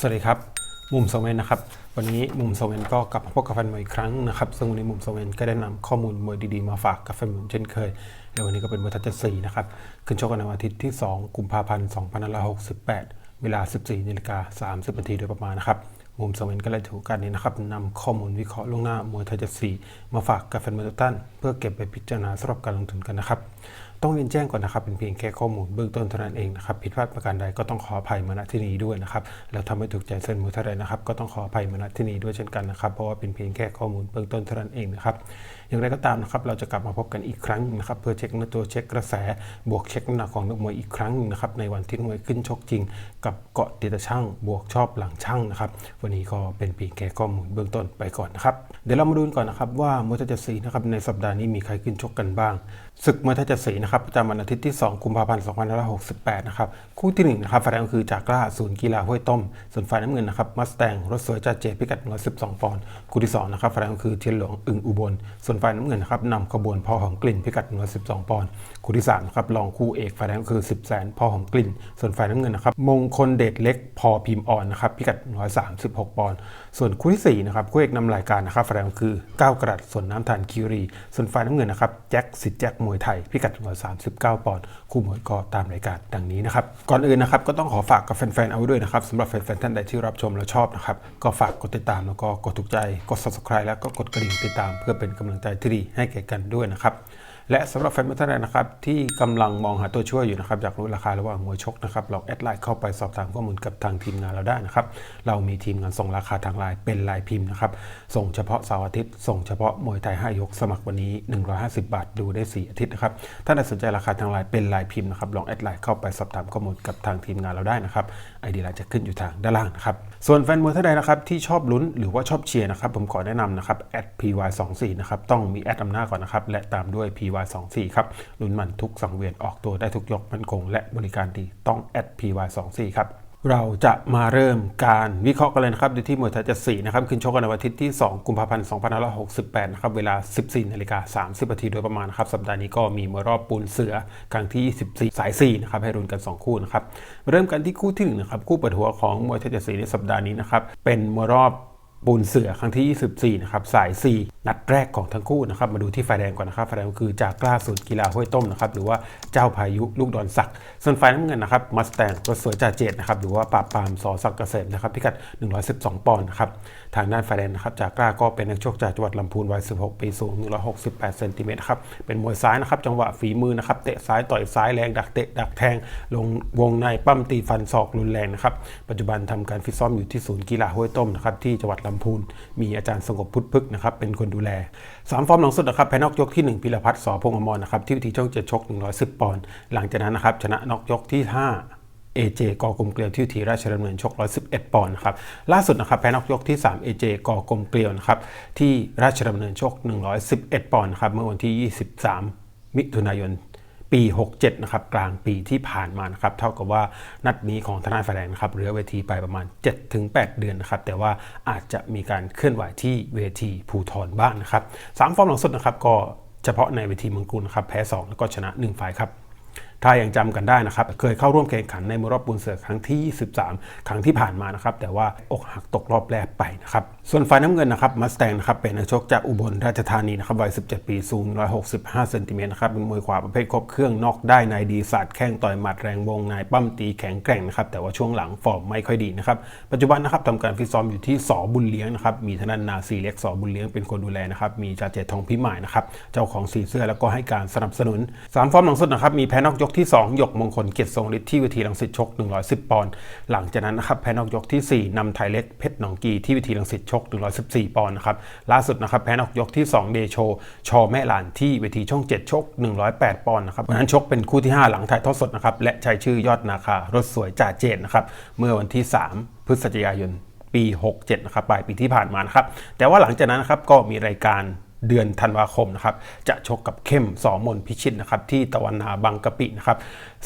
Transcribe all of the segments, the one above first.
สวัสดีครับ มุมโซเวนนะครับ วันนี้มุมโซเวนก็กลับมาพบกับแฟนมวยอีกครั้งนะครับซึ่งวันนี้มุมโซเวนก็ได้นำข้อมูลมวยดีๆมาฝากกับแฟนมวยเช่นเคยและวันนี้ก็เป็นมวยทัศสี่นะครับ ขึ้นชกกันในวันอาทิตย์ที่ 2 กุมภาพันธ์2568 เวลา 14นาฬิกา30นาทีโดยประมาณนะครับ มุมโซเวนก็เลยถือกาสนี้นะครับนำข้อมูลวิเคราะห์ล่วงหน้ามวยไทยจัดสี่มาฝากกับแฟนมวยทุกท่าน เพื่อเก็บไปพิจารณาสำหรับการลงทุนกันนะครับต้องเรียนแจ้งก่อนนะครับเป็นเพียงแค่ข้อมูลเบื้องต้นเท่านั้นเองนะครับผิดพลาดประการใดก็ต้องขออภัยมาณที่นี้ด้วยนะครับแล้วทำให้ถูกใจเส้นมือเท่าใดนะครับ ก็ต้องขออภัยมาณที่นี้ด้วยเช่นกันนะครับ เพราะว่าเป็นเพียงแค่ข้อมูลเบื้องต้นเท่านั้นเองนะครับอย่างไรก็ตามนะครับเราจะกลับมาพบกันอีกครั้งนะครับเพื่อเช็คเนื้อตัวเช็คกระแส บวกเช็คน้ำหนักของนักมวยอีกครั้งนะครับในวันที่นักมวยขึ้นชกจริง กับเกาะติดช่าง บวกชอบหลังช่างนะครับวันนี้ก็เป็นเพียงแค่ข้อมูลเบื้องต้นไปก่อนนะครับเดี๋ยวเรามาดูกันก่อนนะครับว่ามวยไทยจัดสีนะครับในสัปดาห์นี้มีใครขึ้นชกกันบ้างศึกมวยไทยจัดสีนะครับประจำวันอาทิตย์ที่ 2 กุมภาพันธ์ 2568 นะครับ คู่ที่1นะครับฝ่ายแดงคือจากกล้าศูนย์กีฬาห้วยต้ม ส่วนฝ่ายน้ำเงินนะครับมัสแตงรถสวยจ่าเจพิกัด 112 ปอนด์ คู่ที่2นะครับฝ่ายแดงคือเทียนหลวงอึ่งอุบล ส่วนฝ่ายน้ำเงินนะครับนำขบวนพอหอมกลิ่นพิกัด 112 ปอนด์ คู่ที่3นะครับรองคู่เอกฝ่ายแดงคือ 10แสนพอหอมกลิ่น ส่วนฝ่ายน้ำเงินนะครับมงคลเดชเล็กพอพิมพ์อ่อนนะครับพิกัด 136 ปอนด์ส่วนคู่ที่4นะครับคู่เอกนำรายการนะครับฝ่ายแดงคือ9กรัตส่วนน้ำทานคิรี ส่วนฝ่ายน้ำเงินนะครับแจ็คสิทธิ์แจ็คมวยไทย พิกัด139ปอนด์คู่มวยก็ตามรายการดังนี้นะครับ ก่อนอื่นนะครับก็ต้องขอฝากกับแฟนๆเอาไว้ด้วยนะครับสำหรับแฟนๆท่านใดที่รับชมและชอบนะครับก็ฝากกดติดตามแล้วก็กดถูกใจกด subscribe แล้วก็กดกระดิ่งติดตาม เพื่อเป็นกำลังใจที่ดีให้แก่กันด้วยนะครับ และสำหรับแฟนมวยท่านใดนะครับที่กำลังมองหาตัวช่วยอยู่นะครับอยากรู้ราคาระหว่างมวยชกนะครับลองแอดไลน์เข้าไปสอบถามข้อมูลกับทางทีมงานเราได้นะครับเรามีทีมงานส่งราคาทางไลน์เป็นลายพิมพ์นะครับส่งเฉพาะเสาร์อาทิตย์ ส่งเฉพาะมวยไทย5ยกสมัครวันนี้ 150 บาทดูได้ 4 อาทิตย์นะครับถ้าใดสนใจราคาทางไลน์เป็นลายพิมพ์นะครับลองแอดไลน์เข้าไปสอบถามข้อมูลกับทางทีมงานเราได้นะครับไอเดีไลน์จะขึ้นอยู่ทางด้านล่างนะครับส่วนแฟนมวยท่านใดนะครับที่ชอบลุ้นหรือว่าชอบเชียร์นะครับผมขอแนะนำนะครับ @py24 นะครับต้องมีแอดนำหน้าก่อนนะครับและตามด้วย py24 ครับลุ้นมันทุกสังเวียนออกตัวได้ทุกยกมันคง และบริการดีต้องแอด @py24 ครับเราจะมาเริ่มการวิเคราะห์กันเลยนะครับดูที่มวยไทยจัดสี่นะครับ ขึ้นชกกันในวันอาทิตย์ที่ 2 กุมภาพันธ์ 2568 นะครับ เวลา 14นาฬิกา30นาทีโดยประมาณนะครับ สัปดาห์นี้ก็มีมวยรอบปูนเสือครั้งที่ 24 สาย 4 นะครับ ให้รุนกัน 2 คู่นะครับ เริ่มกันที่คู่ที่1นะครับ คู่เปิดหัวของมวยไทยจัดสี่ในสัปดาห์นี้นะครับ เป็นมวยรอบ ปูนเสือครั้งที่ 24 นะครับ สาย 4 นัดแรกของทั้งคู่นะครับ มาดูที่ไฟแดงก่อนนะครับไฟแดงคือจากกล้าสุดกีฬาห้วยต้มนะครับ หรือว่าเจ้าพายุลูกดอนสัก ส่วนไฟน้ำเงินนะครับมัสแตงรถสวยจ่าเจตนะครับ หรือว่าปราบปามสอสักเกษมนะครับ พิกัด 112 ปอนด์นะครับ ทางด้านไฟแดงนะครับ จากกล้าก็เป็นนักชกจากจังหวัดลำพูนวัย 16 ปีสูง 168 เซนติเมตรครับ เป็นมวยซ้ายนะครับ จังหวะฝีมือนะครับ เตะซ้ายต่อยซ้ายแรง ดักเตะดักแทง ลงวงในปั้มตีฟันศอกรุนแรงนะครับ ปัจจุบันทำการฟิตซ้อมอยู่ที่ศูนย์กีฬาห้วยต้มนะครับที่จังหวัดลำพูน มีอาจารย์สงบพุทธพึกษ์นะครับเป็นคนดูแล 3 ฟอร์มหลังสุดนะครับแพ้นอกยกที่ 1พิรพัฒน์สอพงอมรนะครับที่วิธีช่องเจ็ดชก 110 ปอนด์หลังจากนั้นนะครับชนะนอกยกที่5 AJ กอกลมเกลียวที่วิธีราชดำเนินชก 111 ปอนด์นะครับล่าสุดนะครับแพ้นอกยกที่3 AJ กอกลมเกลียวนะครับที่ราชดำเนินชก 111 ปอนด์นะครับเมื่อวันที่ 23 มิถุนายน ปี 67 นะครับ กลางปีที่ผ่านมานะครับ เท่ากับว่านัดนี้ของทนายฝ่ายแดงนะครับเหลือเวทีไปประมาณ 7-8 เดือนนะครับ แต่ว่าอาจจะมีการเคลื่อนไหวที่เวทีภูทรบ้างนะครับสามฟอร์มหลังสุดนะครับก็เฉพาะในเวทีเมืองกรุงนะครับแพ้ 2 แล้วก็ชนะ 1 ฝ่ายครับ ถ้ายังจำกันได้นะครับ เคยเข้าร่วมแข่งขันในมวยรอบปูนเสือครั้งที่23ครั้งที่ผ่านมานะครับ แต่ว่าอกหักตกรอบแรกไปนะครับ ส่วนฝ่ายน้ำเงินนะครับมัสแตงนะครับเป็นนักชกจากอุบลราชธานีนะครับวัย 17 ปีสูง 165 เซนติเมตรนะครับเป็นมวยขวาประเภทครบเครื่องนอกได้ในดีศาสตร์แข้งต่อยหมัดแรงวงในปั้มตีแข็งแกร่งนะครับแต่ว่าช่วงหลังฟอร์มไม่ค่อยดีนะครับปัจจุบันนะครับทำการฟิตซ้อมอยู่ที่สอบุญเลี้ยงนะครับมีทนานนาซีเล็กสอบุญเลี้ยงเป็นคนดูแลนะครับมีจ่าเจตทองพิมายนะครับเจ้าของสีเสื้อแล้วก็ให้การสนับสนุนสามฟอร์มหลังสุดนะครับมีแพ้นอกยกที่ 2 หยกมงคลเกียรติทรงฤทธิ์ที่เวทีรังสิตชก 110 ปอนด์หลังจากนั้นนะครับแพ้นอกยกทีสี่4นำไทยเล็กเพชรหนองกีที่เวทีรังสิตชก 114 ปอนด์นะครับล่าสุดนะครับแพ้นอกยกที่ 2 เดโช ชอแม่หลานที่เวทีช่อง 7 ชก 108 ปอนด์นะครับวันนั้นชกเป็นคู่ที่ 5 หลังถ่ายทอดสดนะครับและใช้ชื่อยอดนาคารถสวยจ่าเจนนะครับเมื่อวันที่ 3 พฤศจิกายนปี 67 นะครับปลายปีที่ผ่านมานะครับแต่ว่าหลังจากนั้นนะครับก็มีรายการ เดือนธันวาคมนะครับจะชกกับเข้มสอมนพิชิตนะครับที่ตะวันนาบางกะปินะครับ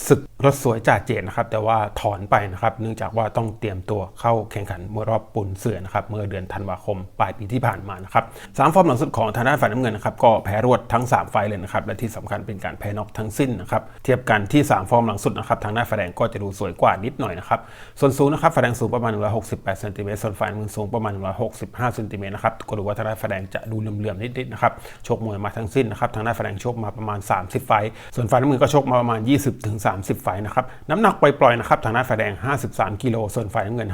ศึกรถสวยจ่าเจนนะครับแต่ว่าถอนไปนะครับเนื่องจากว่าต้องเตรียมตัวเข้าแข่งขันมวยรอบปุ่นเสือนะครับเมื่อเดือนธันวาคมปลายปีที่ผ่านมานะครับสามฟอร์มหลังสุดของทางด้านฝ่ายน้ำเงินนะครับก็แพ้รวดทั้ง 3 ไฟเลยนะครับและที่สำคัญเป็นการแพ้น็อกทั้งสิ้นนะครับเทียบกันที่ 3 ฟอร์มหลังสุดนะครับทางด้านฝ่ายแดงก็จะดูสวยกว่านิดหน่อยนะครับส่วนสูงนะครับฝ่ายแดงสูงประมาณ168เซนติเมตรส่วนฝ่ายน้ำเงินสูงประมาณ165เซนติเมตรนะครับก็ดูว่าทางด้านฝ่ายแดงจะดูเหลื่อมๆนิดๆนะครับชกมวยมาทั้งสิ้นนะครับทางด้านฝ่ายแดงชกมาประมาณ 30 ไฟ ส่วนฝ่ายน้ำเงินก็ชกมาประมาณ 20-30ไฟนะครับน้ำหนักปล่อยๆนะครับทางด้านฝ่ายแดง 53 กิโลส่วนฝ่ายน้ำเงิน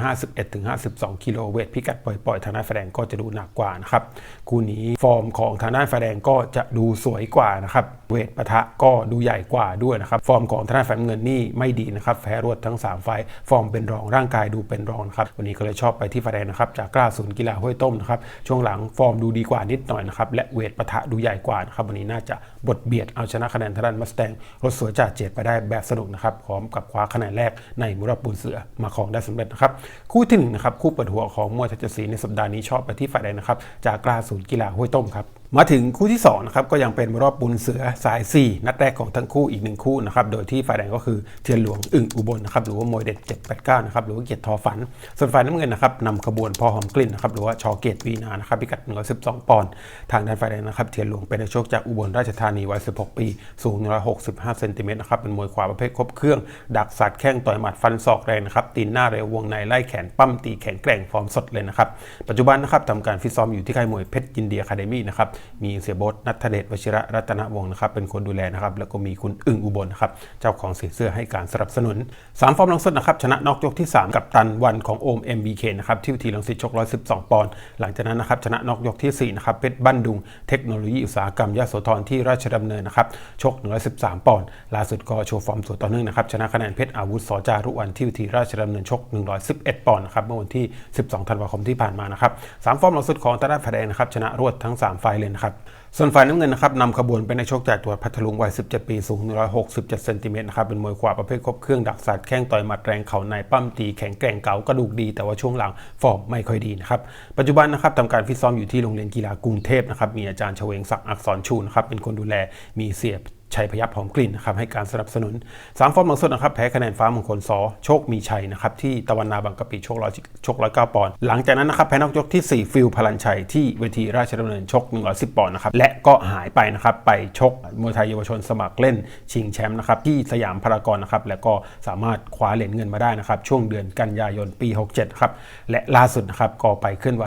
51-52กิโลเวทพิกัดปล่อยๆทางด้านฝ่ายแดงก็จะดูหนักกว่านะครับคู่นี้ฟอร์มของทางด้านฝ่ายแดงก็จะดูสวยกว่านะครับเวทปะทะก็ดูใหญ่กว่าด้วยนะครับฟอร์มของทางด้านฝ่ายเงินนี่ไม่ดีนะครับแพ้รวดทั้ง 3 ไฟฟอร์มเป็นรองร่างกายดูเป็นรองนะครับวันนี้ก็เลยชอบไปที่ฝ่ายแดงนะครับจากกล้าศูนย์กีฬาห้วยต้มนะครับช่วงหลังฟอร์มดูดีกว่านิดหน่อยนะครับและเวทปะทะดูใหญ่กว่านะครับวันนี้น่าจะบทเบียดเอาชนะคะแนนทางด้านมัสแตงรถสวยจ่าเจดไปได้แบบสนุกนะครับพร้อมกับคว้าคะแนนแรกในมุรบุญเสือมาของได้สำเร็จนะครับคู่ที่หนึ่งนะครับคู่เปิดหัวของมวยทัชศรีในสัปดาห์นี้ชอบไปที่ฝ่ายแดงนะครับจากกลาศูนย์กีฬาห้วยต้มครับมาถึงคู่ที่2นะครับก็ยังเป็นรอบบุญเสือสาย 4 นัดแรกของทั้งคู่อีกหนึ่งคู่นะครับโดยที่ฝ่ายแดงก็คือเทียนหลวงอึ่งอุบลนะครับหรือว่ามวยเด็ด789นะครับหรือว่าเกียรติทอฝัน ส่วนฝ่ายน้ำเงินนะครับนำขบวนพอหอมกลิ่นนะครับหรือว่าชอเกตวีนานะครับพิกัด112ปอนด์ทางด้านฝ่ายแดงนะครับเทียนหลวงเป็นนักชกจากอุบลราชธานีวัย 16 ปี สูง 165 เซนติเมตรนะครับ เป็นมวยขวาประเภทครบเครื่อง ดักสัดแข้งต่อยหมัดฟันศอกแรงนะครับ ตีนหน้าเร็ววงในไล่แขนปั้มตีแข็งแกร่งฟอร์มสดเลยนะครับ ปัจจุบันนะครับทำการฟิตซ้อมอยู่ที่ค่ายมวยเพชรยินเดียคาเดมี่นะครับ มีเสียบดนัทเดชวชิระรัตนวงศ์นะครับ เป็นคนดูแลนะครับ แล้วก็มีคุณอึ่งอุบลนะครับ เจ้าของสีเสื้อให้การสนับสนุน3ฟอร์มหลังสุดนะครับ ชนะนอกยกที่ 3 กับตันวันของโอม MBK นะครับ ที่วิธีลังสิตชก 112 ปอนด์ หลังจากนั้นนะครับ ชนะนอกยกที่4นะครับ เพชรบ้านดุง เทคโนโลยีอุตสาหกรรมยโสธรที่ราชชดำเนินนะครับ ชก 113 ปอนด์ ล่าสุดก็โชว์ฟอร์มสวยต่อเนื่องนะครับ ชนะคะแนนเพชรอาวุธสจารุวันที่วิธีราชดำเนินชก 111 ปอนด์นะครับ เมื่อวันที่ 12 ธันวาคมที่ผ่านมานะครับสามฟอร์มหลังสุดของตาด้าแผดงนะครับ ชนะรวดทั้ง 3 ไฟเลยนะครับส่วนฝ่ายน้ำเงินนะครับนำขบวนเป็นชกจากจัวพัทลุงวัย 17 ปี สูง 167 เซนติเมตรนะครับ เป็นมวยขวาประเภทครบเครื่องดักสัตว์แข้งต่อยหมัดแรงเข่าในปั้มตีแข็งแกร่งเก๋ากระดูกดี แต่ว่าช่วงหลังฟอร์มไม่ค่อยดีนะครับ ปัจจุบันนะครับทำการฟิตซ้อมอยู่ที่โรงเรียนกีฬากรุงเทพนะครับ มีอาจารย์เฉวงศักดิ์อักษรชูนะครับ เป็นคนดูแลแลมีเสียบ ชัยพยับหอมกลิ่นนะครับให้การสนับสนุนสามฟอร์มหลังสุดนะครับแพ้คะแนนฟ้ามงคลสอโชคมีชัยนะครับที่ตะวันนาบางกะปิโชคร้อยโชคร้อยเก้าปอนด์หลังจากนั้นนะครับแพ้นอกยกที่ 4 ฟิลพลันชัยที่เวทีราชดำเนินชก110ปอนด์นะครับและก็หายไปนะครับไปชกมวยไทยเยาวชนสมัครเล่นชิงแชมป์นะครับที่สยามพารากอนนะครับและก็สามารถคว้าเหรียญเงินมาได้นะครับช่วงเดือนกันยายนปี 67ครับและล่าสุดนะครับก็ไปเคลื่อนไหว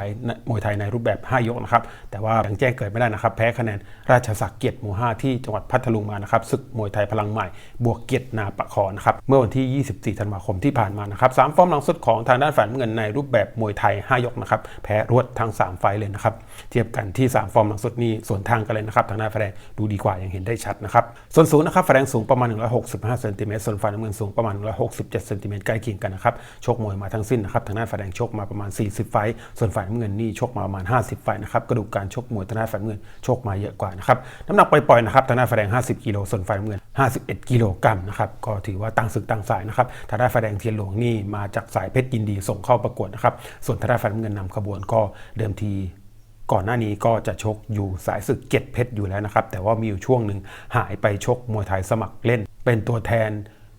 มวยไทยในรูปแบบ 5 ยกนะครับแต่ว่ายังแจ้งเกิดไม่ได้นะครับแพ้คะแนนราชศักดิ์เกียรติหมู่5ที่จังหวัดพัทลุงมานะครับศึกมวยไทยพลังใหม่ บวกเกียรตินาปะคอนะครับเมื่อวันที่ 24 ธันวาคมที่ผ่านมานะครับสามฟอร์มหลังสุดของทางด้านฝ่ายเงินในรูปแบบมวยไทย 5 ยกนะครับแพ้รวดทั้ง 3 ไฟเลยนะครับเทียบกันที่ 3 ฟอร์มหลังสุดนี้ส่วนทางกันเลยนะครับทางด้านฝ่ายแดงดูดีกว่าอย่างเห็นได้ชัดนะครับส่วนสูงนะครับฝ่ายแดงสูงประมาณ 165เซนติเมตรส่วนฝ่ายน้ำเงินสูงประมาณ 167เซนติเมตรใกล้เคียงกันนะครับชกมวยมาทั้งสิ้นนะครับทางด้านฝ่ายแดงชกมาประมาณ 40 ไฟส่วนฝ่ายน้ำเงินนี่ชกมาประมาณ 50 ไฟนะครับกระดูกการชกมวยทางด้านฝ่ายเงินชกมาเยอะกว่านะครับน้ำหนักปล่อยๆนะครับทางด้านฝ่ายแดง50กิโล ส่วนฝ่ายน้ำเงิน 51 กิโลกรัมนะครับ ก็ถือว่าต่างศึกต่างสายนะครับทางด้านฝ่ายแดงเทียนหลวงนี่มาจากสายเพชรยินดีส่งเข้าประกวดนะครับ ส่วนทางด้านฝ่ายเงินนำขบวนก็เดิมทีก่อนหน้านี้ก็จะชกอยู่สายศึกเจ็ดเพชรอยู่แล้วนะครับ แต่ว่ามีอยู่ช่วงหนึ่งหายไปชกมวยไทยสมัครเล่น เป็นตัวแทน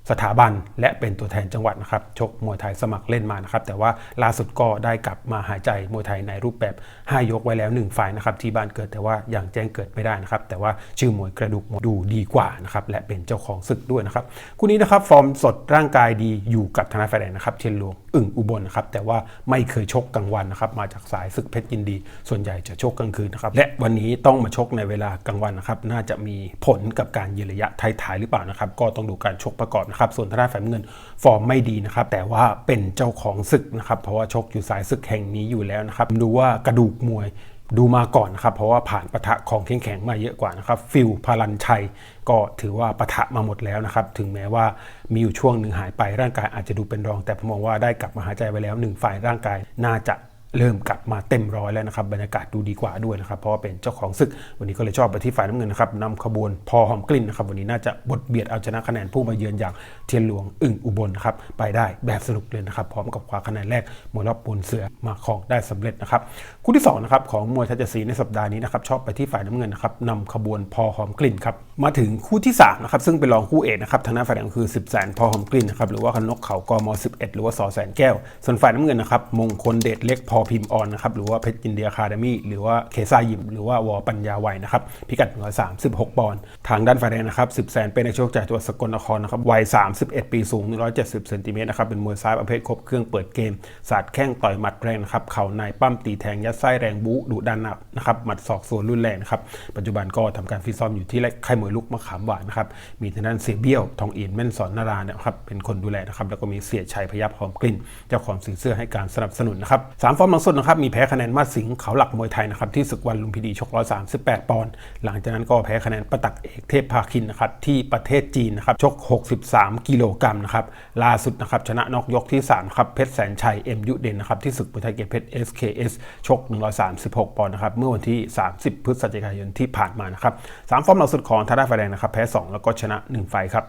สถาบันและเป็นตัวแทนจังหวัดนะครับชกมวยไทยสมัครเล่นมานะครับแต่ว่าล่าสุดก็ได้กลับมาหายใจมวยไทยในรูปแบบ 5 ยกไว้แล้ว 1 ฝ่ายนะครับที่บ้านเกิดแต่ว่ายังแจ้งเกิดไม่ได้นะครับแต่ว่าชื่อมวยกระดูกมวยดูดีกว่านะครับและเป็นเจ้าของศึกด้วยนะครับคู่นี้นะครับฟอร์มสดร่างกายดีอยู่กับธนาฝ่ายแดงนะครับเชียนหลวง อึ่งอุบลนะครับแต่ว่าไม่เคยชกกลางวันนะครับมาจากสายศึกเพชรยินดี ส่วนใหญ่จะชกกลางคืนนะครับและวันนี้ต้องมาชกในเวลากลางวันนะครับน่าจะมีผลกับการยืนระยะท้ายๆหรือเปล่านะครับก็ต้องดูการชกประกอบนะครับส่วนทางด้านฝ่ายเงินฟอร์มไม่ดีนะครับแต่ว่าเป็นเจ้าของศึกนะครับเพราะว่าชกอยู่สายศึกแห่งนี้อยู่แล้วนะครับดูว่ากระดูกมวย ดูมาก่อนนะครับเพราะว่าผ่านปะทะของแข็งๆมาเยอะกว่านะครับฟิลพารันชัยก็ถือว่าปะทะมาหมดแล้วนะครับ ถึงแม้ว่ามีอยู่ช่วงหนึ่งหายไปร่างกายอาจจะดูเป็นรอง แต่ผมมองว่าได้กลับมาหายใจไว้แล้วหนึ่งฝ่ายร่างกายน่าจะเริ่มกลับมาเต็มร้อยแล้วนะครับบรรยากาศดูดีกว่าด้วยนะครับ เพราะว่าเป็นเจ้าของศึก วันนี้ก็เลยชอบไปที่ฝ่ายน้ำเงินนะครับนำขบวนพอหอมกลิ่นนะครับวันนี้น่าจะบดเบียดเอาชนะคะแนนผู้มาเยือนอย่างเทียนหลวงอึ่งอุบลนะครับไปได้แบบสนุกเลยนะครับพร้อมกับคว้าคะแนนแรกมวยรอบปูนเสือมาครองได้สำเร็จนะครับคู่ที่สองนะครับของมวยทัศสีในสัปดาห์นี้นะครับชอบไปที่ฝ่ายน้ำเงินนะครับนำขบวนพอหอมกลิ่นครับมาถึงคู่ที่สามนะครับซึ่งเป็นรองคู่เอกนะครับทางด้านฝ่ายแดงคือ 10แสนพอหอมกลิ่นนะครับหรือว่าคนกเขากม11 หรือว่าสอแสนแก้ว ส่วนฝ่ายน้ำเงินนะครับมงคลเดชเล็กพอพิมพ์ออนนะครับหรือว่าเพชรอินเดียคาเดมี่หรือว่าเคซายิมหรือว่าวอปัญญาไวนะครับพิกัด136ปอนด์ทางด้านฝ่ายแดงนะครับ10แสนเป็นนักชกจากจังหวัดสกลนครนะครับวัย31 ปีสูง 170 เซนติเมตรนะครับ เป็นมวยซ้ายประเภทครบเครื่องเปิดเกม สาดแข้งต่อยหมัดแรงนะครับ เข่าในปั้มตีแทงยัดไส้แรงบู๊ดุดันหนักนะครับ หมัดศอกส่วนรุนแรงนะครับ ปัจจุบันก็ทำการฟิตซ้อมอยู่ที่ค่ายมวยลุกมะขามหวานนะครับ มีทางด้านเสียเบี้ยว ทองอินแม่นสอนนาราเนี่ยครับ เป็นคนดูแลนะครับ แล้วก็มีเสียชัยพยับหอมกลิ่น เจ้าของสีเสื้อให้การสนับสนุนนะครับสามฟอร์มหลังสุดนะครับ มีแพ้คะแนนมาสิงเขาหลักมวยไทยนะครับ ที่ศึกวันลุมพินีชก138 ปอนด์ หลังจากนั้นก็แพ้คะแนนประตักเอกเทพภาคินนะครับที่ประเทศจีนนะครับชก 63กิโลกรัมนะครับล่าสุดนะครับชนะนอกยกที่3ครับเพชรแสนชัยเอ็มยุเดนนะครับที่ศึกมวยไทยเกตเพชร SKS ชก 136 ปอนด์นะครับเมื่อวันที่ 30 พฤศจิกายนที่ผ่านมานะครับสามฟอร์มหลังสุดของทาร่าไฟแดงนะครับแพ้ 2 แล้วก็ชนะ 1 ไฟครับ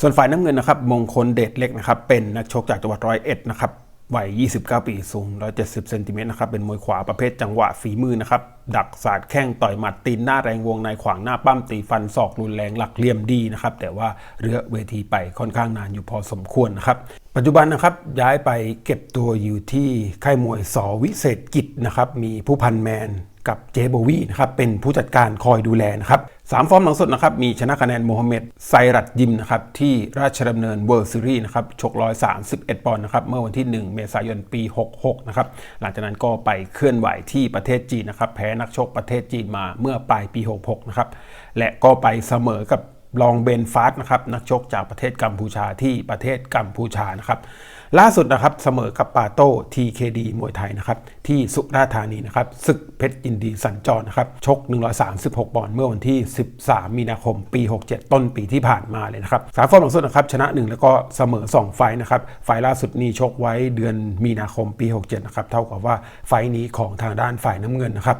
ส่วนฝ่ายน้ำเงินนะครับมงคลเดชเล็กนะครับเป็นนักชกจากจังหวัดร้อยเอ็ดนะครับ วัย 29 ปีสูง 170 เซนติเมตรนะครับ เป็นมวยขวาประเภทจังหวะฝีมือนะครับ ดักสาดแข้งต่อยหมัดตีนหน้าแรงวงในขวางหน้าปั้มตีฟันศอกรุนแรงหลักเหลี่ยมดีนะครับ แต่ว่าเรือเวทีไปค่อนข้างนานอยู่พอสมควรนะครับ ปัจจุบันนะครับย้ายไปเก็บตัวอยู่ที่ค่ายมวยสวิเศษกิจนะครับ มีผู้พันแมนกับเจโบวีนะครับ เป็นผู้จัดการคอยดูแลนะครับ สามฟอร์มหลังสุดนะครับมีชนะคะแนนโมฮัมเหม็ดไซรัตยิมนะครับที่ราชดำเนินเวิร์ซีรีส์นะครับชก 131 ปอนด์นะครับเมื่อวันที่ 1 เมษายนปี 66 นะครับหลังจากนั้นก็ไปเคลื่อนไหวที่ประเทศจีนนะครับแพ้นักชกประเทศจีนมาเมื่อปลายปี 66 นะครับและก็ไปเสมอกับลองเบนฟาสนะครับนักชกจากประเทศกัมพูชาที่ประเทศกัมพูชานะครับ ล่าสุดนะครับเสมอกับปาโต้ TKD มวยไทยนะครับที่สุราษฎร์ธานีนะครับศึกเพชรยินดีสัญจรนะครับชก 136ปอนด์เมื่อวันที่ 13 มีนาคม ปี 67 ต้นปีที่ผ่านมาเลยนะครับสามฟอร์มหลังสุดนะครับชนะ 1 แล้วก็เสมอ 2 ไฟนะครับไฟล่าสุดนี้ชกไว้เดือนมีนาคมปี 67 นะครับเท่ากับว่าไฟนี้ของทางด้านฝ่ายน้ำเงินนะครับ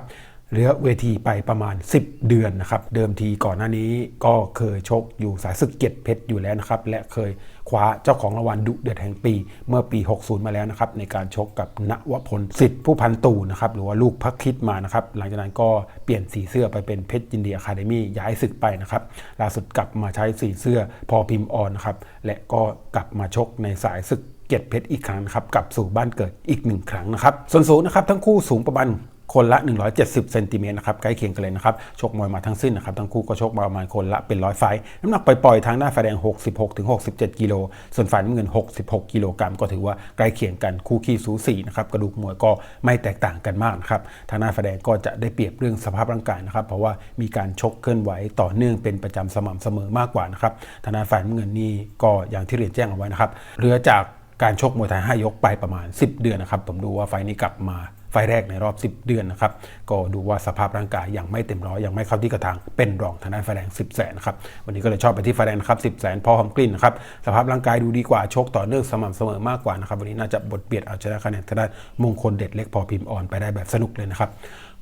เหลือเวทีไปประมาณ 10 เดือนนะครับเดิมทีก่อนหน้านี้ก็เคยชกอยู่สายศึกเกียรติเพชรอยู่แล้วนะครับและเคย คว้าเจ้าของรางวัลดุเดือดแห่งปี เมื่อปี 60 มาแล้วนะครับในการชกกับณวพลสิทธิ์ผู้พันตู่นะครับหรือว่าลูกพักคิดมานะครับหลังจากนั้นก็เปลี่ยนสีเสื้อไปเป็นเพชรยินดีอะคาเดมี่ย้ายศึกไปนะครับล่าสุดกลับมาใช้สีเสื้อพอพิมพ์ออนนะครับและก็กลับมาชกในสายศึกเกียรติเพชรอีกครั้งนะครับกลับสู่บ้านเกิดอีกหนึ่งครั้งนะครับส่วนสูงนะครับทั้งคู่สูงประมาณ คนละ 170เซนติเมตรนะครับใกล้เคียงกันเลยนะครับชกมวยมาทั้งสิ้นนะครับทั้งคู่ก็ชกมาประมาณคนละเป็นร้อยไฟน้ำหนักปล่อยๆทางด้านฝ่ายแดง 66ถึง67 กิโลส่วนฝ่ายน้ำเงิน 66 กิโลกรัมก็ถือว่าใกล้เคียงกันคู่ขี้สูสีนะครับกระดูกมวยก็ไม่แตกต่างกันมากนะครับทางด้านฝ่ายแดงก็จะได้เปรียบเรื่องสภาพร่างกายนะครับเพราะว่ามีการชกเคลื่อนไหวต่อเนื่องเป็นประจำสม่ำเสมอมากกว่านะครับทางด้านฝ่ายน้ำเงินนี่ก็อย่างที่เรียนแจ้งเอาไว้นะครับเรือจากการชกมวยไทย5ยกไปประมาณ 10 เดือนนะครับ ผมดูว่าไฟนี้กลับมา ไฟแรกในรอบ 10 เดือนนะครับก็ดูว่าสภาพร่างกายยังไม่เต็มร้อยยังไม่เข้าที่กระถางเป็นรองทางด้านไฟแรง 10 แสนนะครับวันนี้ก็เลยชอบไปที่ไฟแรงนะครับ10 แสนพอหอมกลิ่นนะครับสภาพร่างกายดูดีกว่าชกต่อเนื่องสม่ำเสมอมากกว่านะครับวันนี้น่าจะบทเบียดเอาชนะคะแนนทางด้านมงคลเด็ดเล็กพอพิมพ์อ่อนไปได้แบบสนุกเลยนะครับ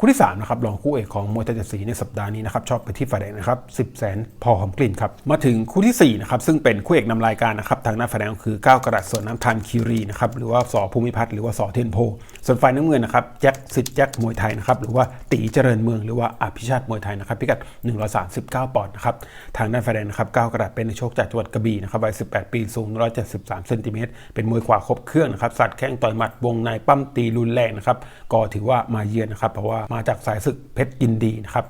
คู่ที่3นะครับรองคู่เอกของมวยไทยเจ็ดสีในสัปดาห์นี้นะครับชอบไปที่ฝ่ายแดงนะครับ10แสนพอหอมกลิ่นครับมาถึงคู่ที่4นะครับซึ่งเป็นคู่เอกนำรายการนะครับทางหน้าฝ่ายแดงคือก้าวกระดัษส่วนน้ำทันคิรีนะครับหรือว่าสอภูมิพัฒน์หรือว่าสอเทยนโพ ส่วนฝ่ายน้ำเงินนะครับแจ็คสิทธิ์แจ็คมวยไทยนะครับหรือว่าตีเจริญเมืองหรือว่าอภิชาติมวยไทยนะครับพิกัด 139 ปอนด์นะครับทางด้านฝ่ายแดงนะครับก้าวกระดัษเป็นนักชกจากจังหวัดกระบี่นะครับวัย 18 ปีสูง 173เซนติเมตรเป็นมวยขวาครบเครื่องนะครับสัดแข้งต่อยหมัดวงในปั้มตีรุนแรงนะครับก็ถือว่ามาเยือนนะครับเพราะว่ามาจากสายศึกเพชรยินดีนะครับ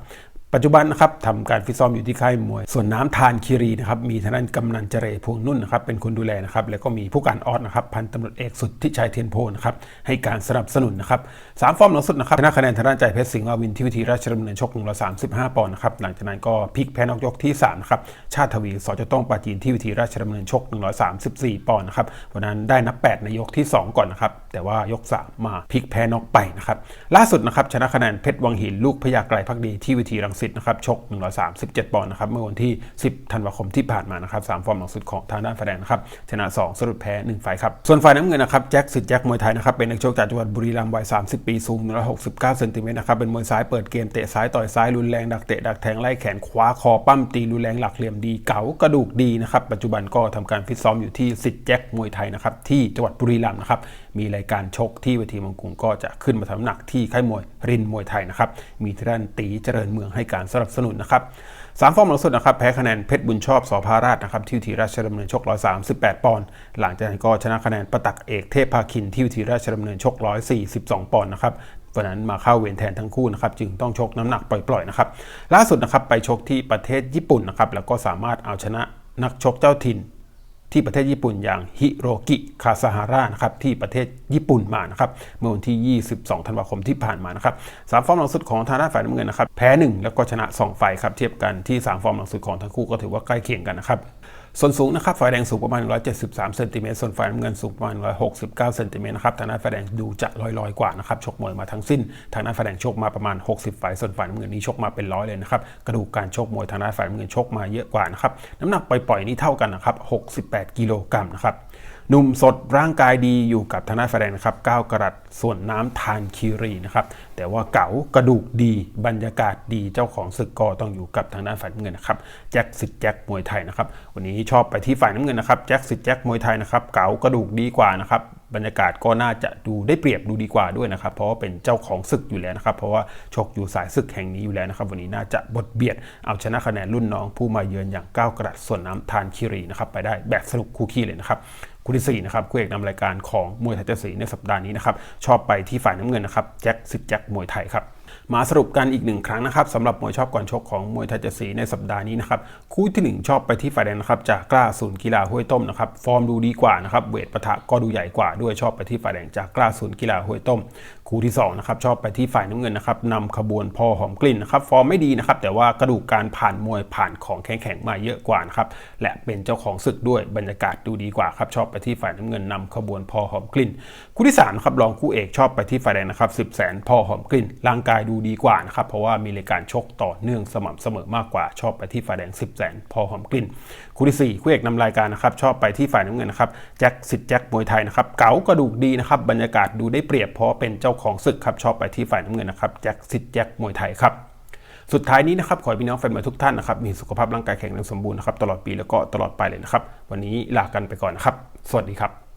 ปัจจุบันนะครับทำการฟิตซ้อมอยู่ที่ค่ายมวย ส่วนน้ำทานคีรีนะครับมีทางด้านกำนันเจรพวงนุ่นนะครับเป็นคนดูแลนะครับแล้วก็มีผู้การออสนะครับพันตำรวจเอกสุดที่ชัยเทียนโพนะครับให้การสนับสนุนนะครับสามฟอร์มหลังสุดนะครับชนะคะแนนทางด้านใจเพชรสิงห์อาวินที่วิธีราชดำเนินชก135ปอนด์นะครับหลังจากนั้นก็พลิกแพ้นอกยกที่3นะครับชาติทวีสจต้องปาจีนที่วิธีราชดำเนินชก134ปอนด์นะครับวันนั้นได้นับ8ในยกที่2ก่อนนะครับแต่ว่ายก3มาพลิกแพ้นอกไปนะครับล่าสุดนะครับชนะคะแนนเพชรวังหินลูกพญาไกรพักดีที่วิธีรังสิทธิ์นะครับชก 137 ปอนด์นะครับเมื่อวันที่ 10 ธันวาคมที่ผ่านมานะครับสามฟอร์มหลังสุดของทางด้านฝ่ายแดงนะครับชนะ 2 สรุปแพ้ 1 ไฟครับส่วนฝ่ายน้ำเงินนะครับแจ็คสิทธิ์แจ็คมวยไทยนะครับเป็นนักชกจากจังหวัดบุรีรัมย์วัย 30 ปีสูง 169เซนติเมตรนะครับเป็นมวยซ้ายเปิดเกมเตะซ้ายต่อยซ้ายรุนแรงดักเตะดักแทงไล่แขนคว้าคอปั้มตีรุนแรงหลักเหลี่ยมดีเก๋ากระดูกดีนะครับปัจจุบันก็ทำการฟิตซ้อมอยู่ที่สิทธิ์แจ็คมวยไทยนะครับที่จังหวัดบุรีรัมย์นะครับมีรายการชกที่เวทีมังกรก็จะขึ้นมาทำน้ำหนักที่ค่ายมวยรินมวยไทยนะครับมีท่านตีเจริญเมืองให้การสนับสนุนนะครับสามฟอร์มหลังสุดนะครับแพ้คะแนนเพชรบุญชอบสอภาราชนะครับที่วิทีราชดำเนินชก 138 ปอนด์หลังจากนั้นก็ชนะคะแนนประตักเอกเทพภาคินที่วิทีราชดำเนินชก 142 ปอนด์นะครับวันนั้นมาเข้าเวรแทนทั้งคู่นะครับจึงต้องชกน้ำหนักปล่อยๆนะครับล่าสุดนะครับไปชกที่ประเทศญี่ปุ่นนะครับแล้วก็สามารถเอาชนะนักชกเจ้าถิ่น ที่ประเทศญี่ปุ่นอย่างฮิโรกิคาซาฮาระนะครับที่ประเทศญี่ปุ่นมานะครับเมื่อวันที่ 22 ธันวาคมที่ผ่านมานะครับสามฟอร์มหลังสุดของทางด้านฝ่ายน้ำเงินนะครับแพ้ 1 แล้วก็ชนะ 2 ไฟครับเทียบกันที่ 3 ฟอร์มหลังสุดของทั้งคู่ก็ถือว่าใกล้เคียงกันนะครับ ส่วนสูงนะครับฝ่ายแดงสูงประมาณ 173เซนติเมตรส่วนฝ่ายน้ำเงินสูงประมาณ 169เซนติเมตรนะครับทางด้านฝ่ายแดงดูจะลอยๆกว่านะครับชกมวยมาทั้งสิ้นทางด้านฝ่ายแดงชกมาประมาณ 60ฝ่ายส่วนฝ่ายน้ำเงินนี้ชกมาเป็นร้อยเลยนะครับกระดูกการชกมวยทางด้านฝ่ายน้ำเงินชกมาเยอะกว่านะครับน้ำหนักปล่อยๆนี้เท่ากันนะครับ68 กิโลกรัมนะครับ หนุ่มสดร่างกายดีอยู่กับทางด้านายแดงนะครับ9กรัตส่วนน้ำทานคีรีนะครับแต่ว่าเก๋ากระดูกดีบรรยากาศดีเจ้าของศึกก็ต้องอยู่กับทางด้านฝ่ายน้ำเงินนะครับแจ็คสิทธิ์แจ็คมวยไทยนะครับวันนี้ชอบไปที่ฝ่ายน้ำเงินนะครับแจ็คสิทธิ์แจ็คมวยไทยนะครับเก๋ากระดูกดีกว่านะครับบรรยากาศก็น่าจะดูได้เปรียบดูดีกว่าด้วยนะครับ เพราะว่าเป็นเจ้าของศึกอยู่แล้วนะครับ เพราะว่าชกอยู่สายศึกแห่งนี้อยู่แล้วนะครับ วันนี้น่าจะบทเบียดเอาชนะคะแนนรุ่นน้องผู้มาเยือนอย่างก้าวกระดัส่วนน้ำทานคีรีนะครับไปได้แบบสนุกคู่ขี้เลยนะครับ คู่ที่4นะครับคู่เอกนำรายการของมวยไทยเจสีในสัปดาห์นี้นะครับชอบไปที่ฝ่ายน้ำเงินนะครับแจ็คสิทธิ์แจ็คมวยไทยครับมาสรุปกันอีกหนึ่งครั้งนะครับสำหรับมวยชอบก่อนชกของมวยไทยเจสีในสัปดาห์นี้นะครับคู่ที่ 1 ชอบไปที่ฝ่ายแดงนะครับจากกล้าศูนย์กีฬาห้วยต้มนะครับฟอร์มดูดีกว่านะครับเวทปะทะก็ดูใหญ่กว่าด้วยชอบไปที่ฝ่ายแดงจากกล้าศูนย์กีฬาห้วยต้ม คู่ที่2นะครับชอบไปที่ฝ่ายน้ำเงินนะครับนำขบวนพอหอมกลิ่นนะครับฟอร์มไม่ดีนะครับแต่ว่ากระดูกการผ่านมวยผ่านของแข็งๆมาเยอะกว่านะครับและเป็นเจ้าของศึกด้วยบรรยากาศดูดีกว่าครับชอบไปที่ฝ่ายน้ำเงินนำขบวนพอหอมกลิ่น คู่ที่3นะครับรองคู่เอกชอบไปที่ฝ่ายแดงนะครับสิบแสนพอหอมกลิ่น ร่างกายดูดีกว่านะครับเพราะว่ามีรายการชกต่อเนื่องสม่ำเสมอมากกว่า ชอบไปที่ฝ่ายแดงสิบแสนพอหอมกลิ่น คู่ที่สี่คู่เอกนำรายการนะครับชอบไปที่ฝ่ายน้ำเงินนะครับแจ็คสิทธิ์แจ็คมวยไทยนะครับเก๋ากระดูกดีนะครับบรรยากาศดูได้เปรียบเพราะเป็นเจ้าของศึกครับชอบไปที่ฝ่ายน้ำเงินนะครับแจ็คสิทธิ์แจ็คมวยไทยครับสุดท้ายนี้นะครับขอให้พี่น้องแฟนมวยทุกท่านนะครับมีสุขภาพร่างกายแข็งแรงสมบูรณ์นะครับตลอดปีแล้วก็ตลอดไปเลยนะครับ วันนี้ลากันไปก่อนนะครับ สวัสดีครับ